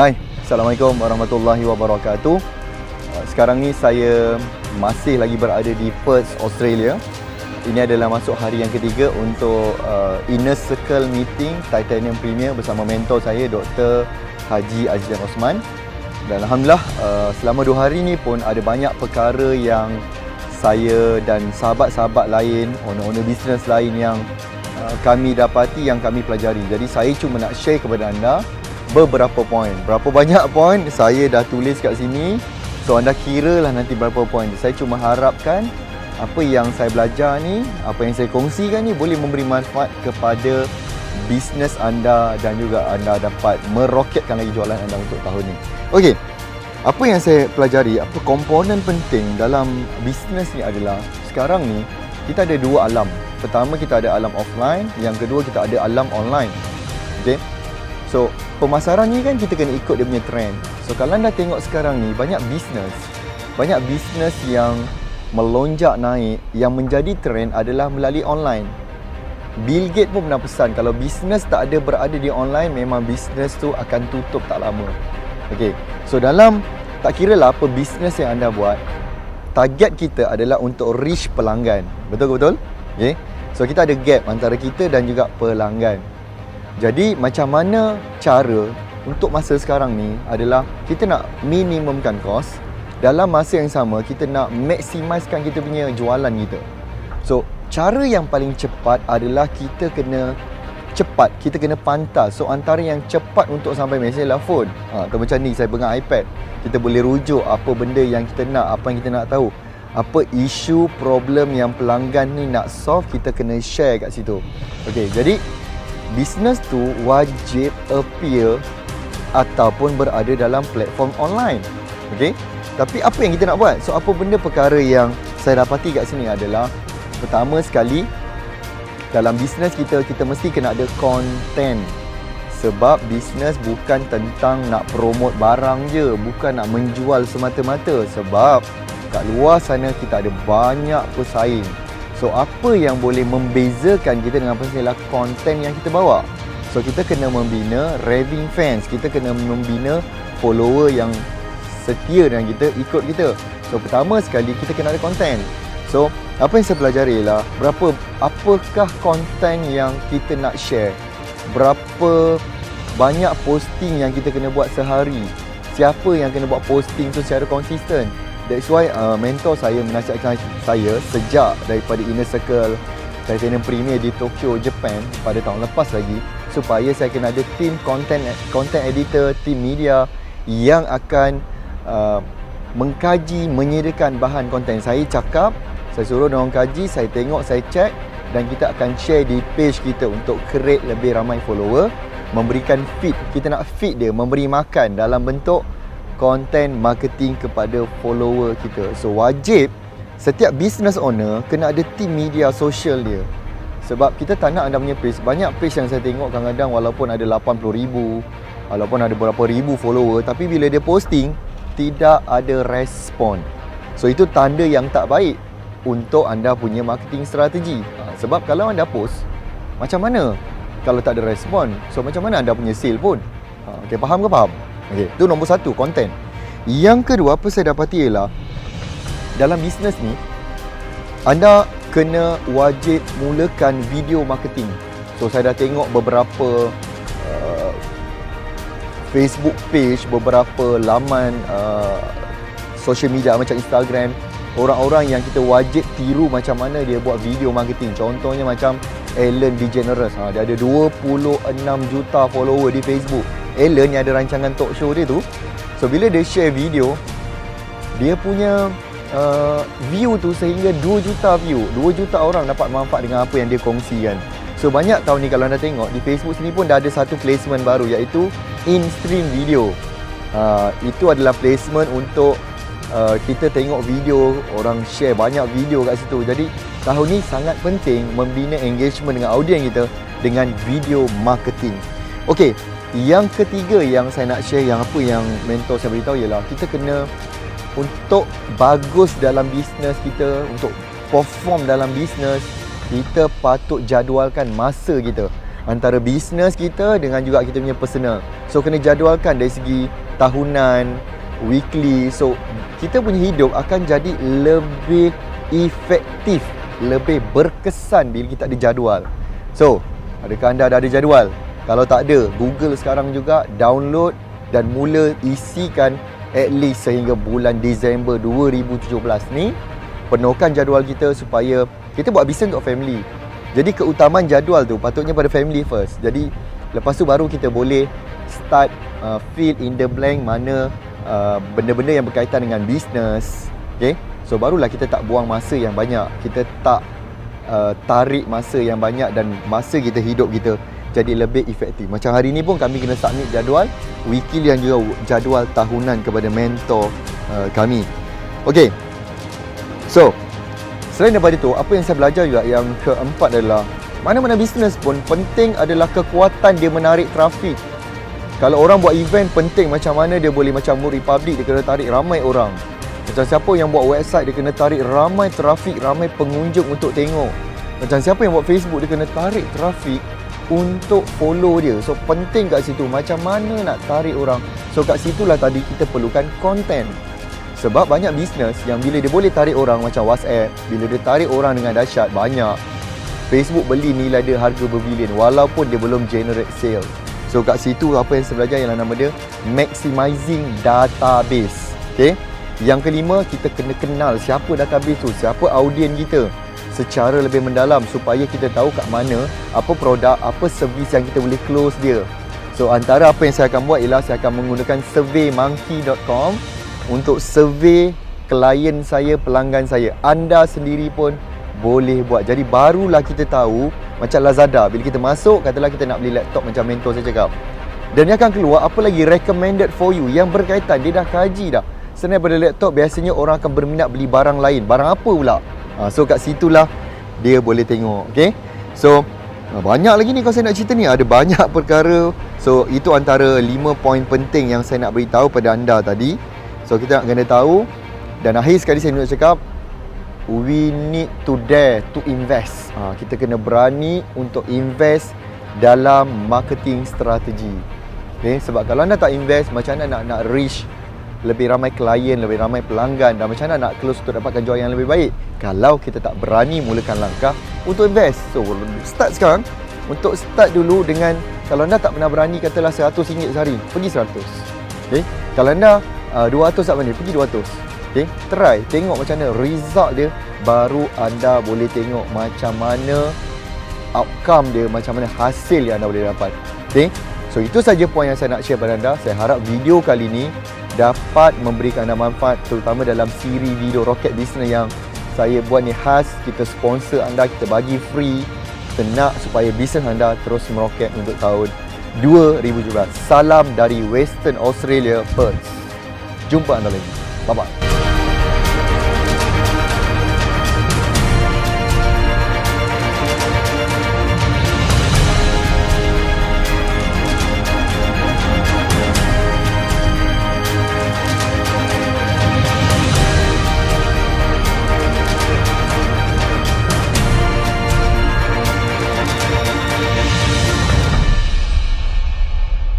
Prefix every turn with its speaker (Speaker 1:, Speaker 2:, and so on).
Speaker 1: Hai, Assalamualaikum warahmatullahi wabarakatuh. Uh, Sekarang ni saya masih lagi berada di Perth, Australia. Ini adalah masuk hari yang ketiga untuk uh, Inner Circle Meeting Titanium Premier bersama mentor saya Dr. Haji Azizan Osman. Dan Alhamdulillah uh, selama dua hari ni pun ada banyak perkara yang saya dan sahabat-sahabat lain, owner-owner bisnes lain yang uh, kami dapati, yang kami pelajari. Jadi saya cuma nak share kepada anda beberapa poin. Berapa banyak poin saya dah tulis kat sini. So anda kira lah nanti berapa poin. Saya cuma harapkan apa yang saya belajar ni, apa yang saya kongsikan ni boleh memberi manfaat kepada bisnes anda dan juga anda dapat meroketkan lagi jualan anda untuk tahun ni. Okey. Apa yang saya pelajari, apa komponen penting dalam bisnes ni adalah sekarang ni kita ada dua alam. Pertama kita ada alam offline, yang kedua kita ada alam online. Okey. So, pemasaran ni kan kita kena ikut dia punya trend. So, kalau anda tengok sekarang ni, banyak bisnes. Banyak bisnes yang melonjak naik, yang menjadi trend adalah melalui online. Bill Gates pun pernah pesan, kalau bisnes tak ada berada di online, memang bisnes tu akan tutup tak lama. Okay, so dalam, tak kira lah apa bisnes yang anda buat, target kita adalah untuk reach pelanggan. Betul ke betul? Okay. So, kita ada gap antara kita dan juga pelanggan. Jadi macam mana cara untuk masa sekarang ni adalah kita nak minimumkan kos dalam masa yang sama kita nak maximiskan kita punya jualan kita. So cara yang paling cepat adalah kita kena cepat, kita kena pantas. So antara yang cepat untuk sampai mesej lah phone. Ha, atau macam ni saya pegang iPad. Kita boleh rujuk apa benda yang kita nak, apa yang kita nak tahu. Apa isu, problem yang pelanggan ni nak solve, kita kena share kat situ. Okay, jadi bisnes tu wajib appear ataupun berada dalam platform online. Okey? Tapi apa yang kita nak buat? So apa benda perkara yang saya dapati kat sini adalah pertama sekali dalam bisnes kita kita mesti kena ada content. Sebab bisnes bukan tentang nak promote barang je, bukan nak menjual semata-mata sebab kat luar sana kita ada banyak pesaing. So apa yang boleh membezakan kita dengan apa ialah konten yang kita bawa. So kita kena membina raving fans, kita kena membina follower yang setia dengan kita, ikut kita. So pertama sekali kita kena ada konten. So apa yang saya pelajari ialah berapa apakah konten yang kita nak share. Berapa banyak posting yang kita kena buat sehari. Siapa yang kena buat posting tu secara konsisten. That's why uh, mentor saya menasihatkan saya sejak daripada Inner Circle Titanium Premier di Tokyo, Japan pada tahun lepas lagi supaya saya kena ada team content content editor, team media yang akan uh, mengkaji, menyediakan bahan konten. Saya cakap, saya suruh orang kaji, saya tengok, saya check dan kita akan share di page kita untuk create lebih ramai follower, memberikan feed. Kita nak feed dia, memberi makan dalam bentuk content marketing kepada follower kita. So wajib setiap business owner kena ada team media sosial dia. Sebab kita tak nak anda punya page. Banyak page yang saya tengok kadang-kadang walaupun ada 80 ribu, walaupun ada berapa ribu follower, tapi bila dia posting, tidak ada respon. So itu tanda yang tak baik untuk anda punya marketing strategi. Sebab kalau anda post, macam mana kalau tak ada respon? So macam mana anda punya sale pun? Ha, okay, faham ke faham? Okey, itu nombor satu, konten. Yang kedua, apa saya dapati ialah dalam bisnes ni, anda kena wajib mulakan video marketing. So, saya dah tengok beberapa uh, Facebook page, beberapa laman uh, social media macam Instagram, orang-orang yang kita wajib tiru macam mana dia buat video marketing. Contohnya macam Ellen DeGeneres. Ha, dia ada 26 juta follower di Facebook. Ellen yang ada rancangan talk show dia tu. So bila dia share video dia punya uh, view tu sehingga 2 juta view. 2 juta orang dapat manfaat dengan apa yang dia kongsikan. So banyak tahun ni kalau anda tengok di Facebook sini pun dah ada satu placement baru iaitu in stream video. Uh, itu adalah placement untuk uh, kita tengok video orang share banyak video kat situ. Jadi tahun ni sangat penting membina engagement dengan audiens kita dengan video marketing. Okey, yang ketiga yang saya nak share yang apa yang mentor saya beritahu ialah kita kena untuk bagus dalam bisnes kita, untuk perform dalam bisnes, kita patut jadualkan masa kita. antara bisnes kita dengan juga kita punya personal. So kena jadualkan dari segi tahunan, weekly. So kita punya hidup akan jadi lebih efektif, lebih berkesan bila kita ada jadual. So, adakah anda dah ada jadual? Kalau tak ada, Google sekarang juga download dan mula isikan at least sehingga bulan Disember 2017 ni penuhkan jadual kita supaya kita buat bisnes untuk family. Jadi keutamaan jadual tu patutnya pada family first. Jadi lepas tu baru kita boleh start uh, fill in the blank mana uh, benda-benda yang berkaitan dengan bisnes. Okay? So barulah kita tak buang masa yang banyak. Kita tak uh, tarik masa yang banyak dan masa kita hidup kita jadi lebih efektif. Macam hari ni pun kami kena submit jadual weekly dan juga jadual tahunan kepada mentor uh, kami. Okey. So, selain daripada itu, apa yang saya belajar juga yang keempat adalah mana-mana bisnes pun penting adalah kekuatan dia menarik trafik. Kalau orang buat event penting macam mana dia boleh macam Mood Republic dia kena tarik ramai orang. Macam siapa yang buat website dia kena tarik ramai trafik, ramai pengunjung untuk tengok. Macam siapa yang buat Facebook dia kena tarik trafik untuk follow dia. So penting kat situ macam mana nak tarik orang. So kat situlah tadi kita perlukan content. Sebab banyak bisnes yang bila dia boleh tarik orang macam WhatsApp, bila dia tarik orang dengan dahsyat banyak, Facebook beli nilai dia harga berbilion walaupun dia belum generate sale. So kat situ apa yang belajar ialah nama dia maximizing database. Okay? Yang kelima, kita kena kenal siapa database tu, siapa audien kita secara lebih mendalam supaya kita tahu kat mana apa produk, apa servis yang kita boleh close dia. So antara apa yang saya akan buat ialah saya akan menggunakan surveymonkey.com untuk survey klien saya, pelanggan saya. Anda sendiri pun boleh buat. Jadi barulah kita tahu macam Lazada bila kita masuk katalah kita nak beli laptop macam mentor saya cakap. Dan dia akan keluar apa lagi recommended for you yang berkaitan dia dah kaji dah. Selain daripada laptop biasanya orang akan berminat beli barang lain. Barang apa pula? Ha, so kat situlah dia boleh tengok. Okay? So ha, banyak lagi ni kalau saya nak cerita ni. Ada banyak perkara. So itu antara 5 poin penting yang saya nak beritahu pada anda tadi. So kita nak kena tahu. Dan akhir sekali saya nak cakap. We need to dare to invest. Ha, kita kena berani untuk invest dalam marketing strategi. Okay? Sebab kalau anda tak invest, macam mana nak nak reach lebih ramai klien, lebih ramai pelanggan dan macam mana nak close untuk dapatkan jual yang lebih baik kalau kita tak berani mulakan langkah untuk invest. So, start sekarang. Untuk start dulu dengan kalau anda tak pernah berani katalah RM100 sehari, pergi 100. Okay? Kalau anda uh, 200 tak berani, pergi 200. Okay? Try, tengok macam mana result dia baru anda boleh tengok macam mana outcome dia, macam mana hasil yang anda boleh dapat. Okay? So itu saja poin yang saya nak share pada anda. Saya harap video kali ini dapat memberikan anda manfaat terutama dalam siri video Rocket Business yang saya buat ni khas. Kita sponsor anda kita bagi free. Kita nak supaya bisnes anda terus meroket untuk tahun 2017 salam dari Western Australia Perth. Jumpa anda lagi. Bye bye